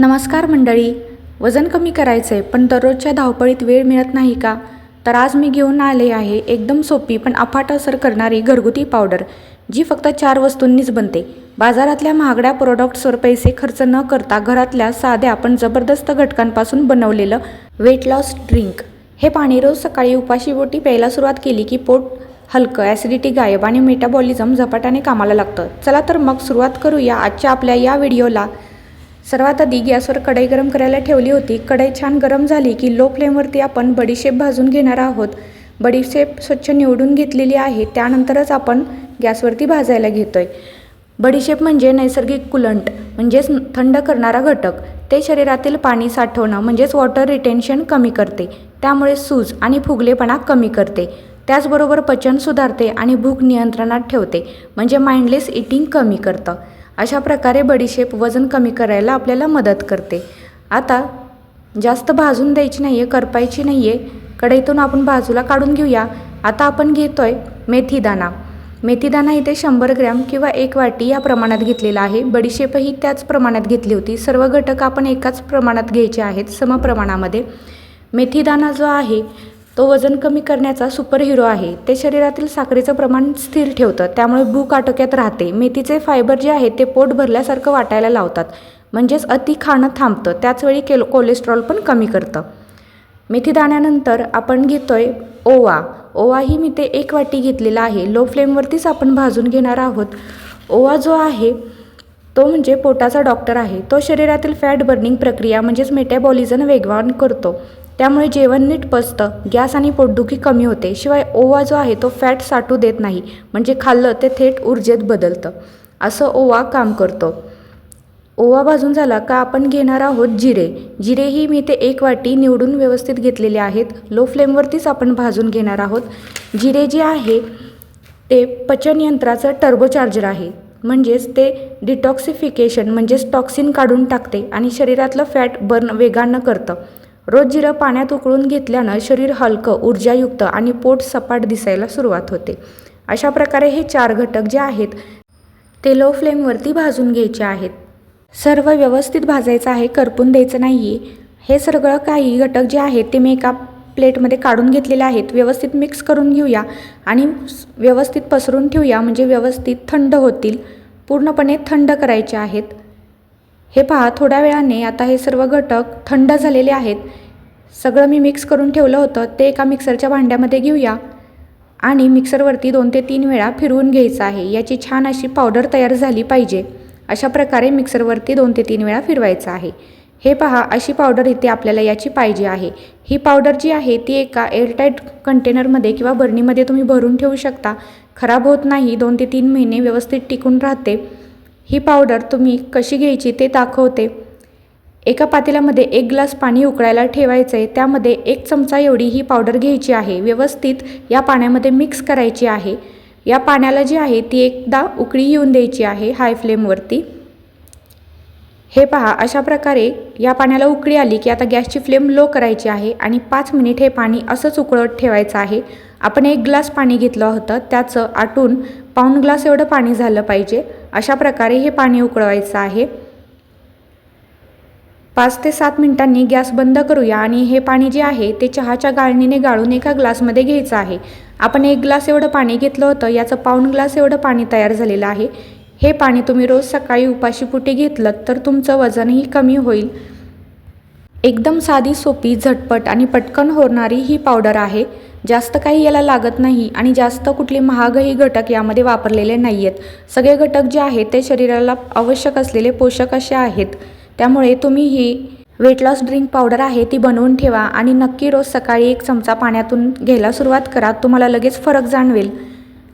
नमस्कार मंडळी. वजन कमी करायचं आहे पण दररोजच्या धावपळीत वेळ मिळत नाही का? तर आज मी घेऊन आले आहे एकदम सोपी पण अफाट असर करणारी घरगुती पावडर जी फक्त चार वस्तूंनीच बनते. बाजारातल्या महागड्या प्रोडक्ट्सवर पैसे खर्च न करता घरातल्या साध्या पण जबरदस्त घटकांपासून बनवलेलं वेट लॉस ड्रिंक हे पाणी रोज सकाळी उपाशीपोटी प्यायला सुरुवात केली की पोट हलकं ॲसिडिटी गायब आणि मेटाबॉलिझम झपाट्याने कामाला लागतं. चला तर मग सुरुवात करूया आजच्या आपल्या या व्हिडिओला सर्वात आधी गॅसवर कढई गरम करायला ठेवली होती. कढई छान गरम झाली की लो फ्लेमवरती आपण बडीशेप भाजून घेणार आहोत. बडीशेप स्वच्छ निवडून घेतलेली आहे त्यानंतरच आपण गॅसवरती भाजायला घेतोय. बडीशेप म्हणजे नैसर्गिक कुलंट म्हणजेच थंड करणारा घटक. ते शरीरातील पाणी साठवणं म्हणजेच वॉटर रिटेन्शन कमी करते. त्यामुळे सूज आणि फुगलेपणा कमी करते. त्याचबरोबर पचन सुधारते आणि भूक नियंत्रणात ठेवते. म्हणजे माइंडलेस इटिंग कमी करतं. अशा प्रकारे बडीशेप वजन कमी करायला आपल्याला मदत करते. आता जास्त भाजून द्यायची नाही आहे करपायची नाही आहे कढईतून आपण बाजूला काढून घेऊया. आता आपण घेतो आहे मेथीदाणा मेथीदाणा इथे शंभर ग्रॅम किंवा एक वाटी या प्रमाणात घेतलेला आहे. बडीशेपही त्याच प्रमाणात घेतली होती. सर्व घटक आपण एकाच प्रमाणात घ्यायचे आहेत समप्रमाणामध्ये मेथीदाणा जो आहे तो वजन कमी करण्याचा सुपर हिरो आहे. ते शरीरातील साखरेचं प्रमाण स्थिर ठेवतं. त्यामुळे भूक आटोक्यात राहते. मेथीचे फायबर जे आहे ते पोट भरल्यासारखं वाटायला लावतात. म्हणजेच अति खाणं थांबतं. त्याचवेळी केलो कोलेस्ट्रॉल पण कमी करतं. मेथी दाण्यानंतर आपण घेतोय ओवा. ओवाही मी ते एक वाटी घेतलेला आहे. लो फ्लेमवरतीच आपण भाजून घेणार आहोत. ओवा जो आहे तो म्हणजे पोटाचा डॉक्टर आहे. तो शरीरातील फॅट बर्निंग प्रक्रिया म्हणजेच मेटॅबॉलिझम वेगवान करतो. त्यामुळे जेवण नीट पचतं गॅस आणि पोटदुखी कमी होते. शिवाय ओवा जो आहे तो फॅट साठू देत नाही म्हणजे खाल्लं ते थेट ऊर्जेत बदलतं. असं ओवा काम करतो. ओवा भाजून झाला का आपण घेणार आहोत जिरे. जिरेही मी ते एक वाटी निवडून व्यवस्थित घेतलेले आहेत. लो फ्लेमवरतीच आपण भाजून घेणार आहोत. जिरे जे आहे ते पचनयंत्राचं टर्बोचार्जर आहे. म्हणजेच ते डिटॉक्सिफिकेशन म्हणजेच टॉक्सिन काढून टाकते आणि शरीरातलं फॅट बर्न वेगानं करतं. रोज जिरं पाण्यात उकळून घेतल्यानं शरीर हलकं ऊर्जायुक्त आणि पोट सपाट दिसायला सुरुवात होते. अशा प्रकारे हे चार घटक जे आहेत ते लो फ्लेमवरती भाजून घ्यायचे आहेत. सर्व व्यवस्थित भाजायचं आहे करपून द्यायचं नाही आहे हे सगळं काही घटक जे आहेत ते मी एका प्लेटमध्ये काढून घेतलेले आहेत. व्यवस्थित मिक्स करून घेऊया आणि व्यवस्थित पसरून ठेवूया म्हणजे व्यवस्थित थंड होतील. पूर्णपणे थंड करायचे आहेत. हे पहा थोड्या वेळाने आता हे सर्व घटक थंड झालेले आहेत. सगळं मी मिक्स करून ठेवलं होतं ते एका मिक्सरच्या भांड्यामध्ये घेऊया. आणि मिक्सरवरती दोन ते तीन वेळा फिरवून घ्यायचं आहे. याची छान अशी पावडर तयार झाली पाहिजे. अशा प्रकारे मिक्सरवरती दोन ते तीन वेळा फिरवायचं आहे. हे पहा अशी पावडर इथे आपल्याला याची पाहिजे आहे. ही पावडर जी आहे ती एका एअरटाईट कंटेनरमध्ये किंवा बर्नीमध्ये तुम्ही भरून ठेवू शकता. खराब होत नाही दोन ते तीन महिने व्यवस्थित टिकून राहते. ही पावडर तुम्ही कशी घ्यायची ते दाखवते. एका पातेल्यामध्ये एक ग्लास पाणी उकळायला ठेवायचं आहे त्यामध्ये एक चमचा एवढी ही पावडर घ्यायची आहे. व्यवस्थित या पाण्यामध्ये मिक्स करायची आहे. या पाण्याला जी आहे ती एकदा उकळी येऊन द्यायची आहे हाय फ्लेमवरती हे पहा अशा प्रकारे या पाण्याला उकळी आली की आता गॅसची फ्लेम लो करायची आहे आणि पाच मिनिट हे पाणी असंच उकळत ठेवायचं आहे. आपण एक ग्लास पाणी घेतलं होतं त्याचं आटून पाऊण ग्लास एवढं पाणी झालं पाहिजे. अशा प्रकारे हे पाणी उकळवायचं आहे. पाच ते सात मिनिटांनी गॅस बंद करूया आणि हे पाणी जे आहे ते चहाच्या गाळणीने गाळून एका ग्लासमध्ये घ्यायचं आहे. आपण एक ग्लास एवढं पाणी घेतलं होतं याचं पाऊण ग्लास एवढं पाणी तयार झालेलं आहे. हे पाणी तुम्ही रोज सकाळी उपाशीपुटी घेतलं तर तुमचं वजनही कमी होईल. एकदम साधी सोपी झटपट आणि पटकन होणारी ही पावडर आहे. जास्त काही याला लागत नाही आणि जास्त कुठले महागही घटक यामध्ये वापरलेले नाही आहेत सगळे घटक जे आहेत ते शरीराला आवश्यक असलेले पोषक असे आहेत. त्यामुळे तुम्ही ही वेट लॉस ड्रिंक पावडर आहे ती बनवून ठेवा आणि नक्की रोज सकाळी एक चमचा पाण्यातून घ्यायला सुरुवात करा तुम्हाला लगेच फरक जाणवेल.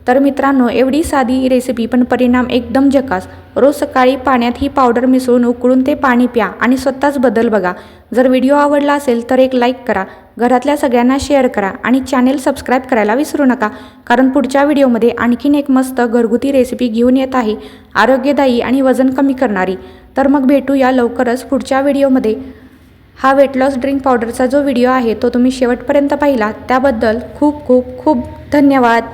तर मित्रांनो एवढी साधी रेसिपी पण परिणाम एकदम जकास रोज सकाळी पाण्यात ही पावडर मिसळून उकळून ते पाणी प्या आणि स्वतःच बदल बघा. जर व्हिडिओ आवडला असेल तर एक लाईक करा घरातल्या सगळ्यांना शेअर करा आणि चॅनेल सबस्क्राईब करायला विसरू नका. कारण पुढच्या व्हिडिओमध्ये आणखीन एक मस्त घरगुती रेसिपी घेऊन येत आहे आरोग्यदायी आणि वजन कमी करणारी. तर मग भेटूया लवकरच पुढच्या व्हिडिओमध्ये. हा वेट लॉस ड्रिंक पावडरचा जो व्हिडिओ आहे तो तुम्ही शेवटपर्यंत पाहिला. त्याबद्दल खूप खूप खूप धन्यवाद.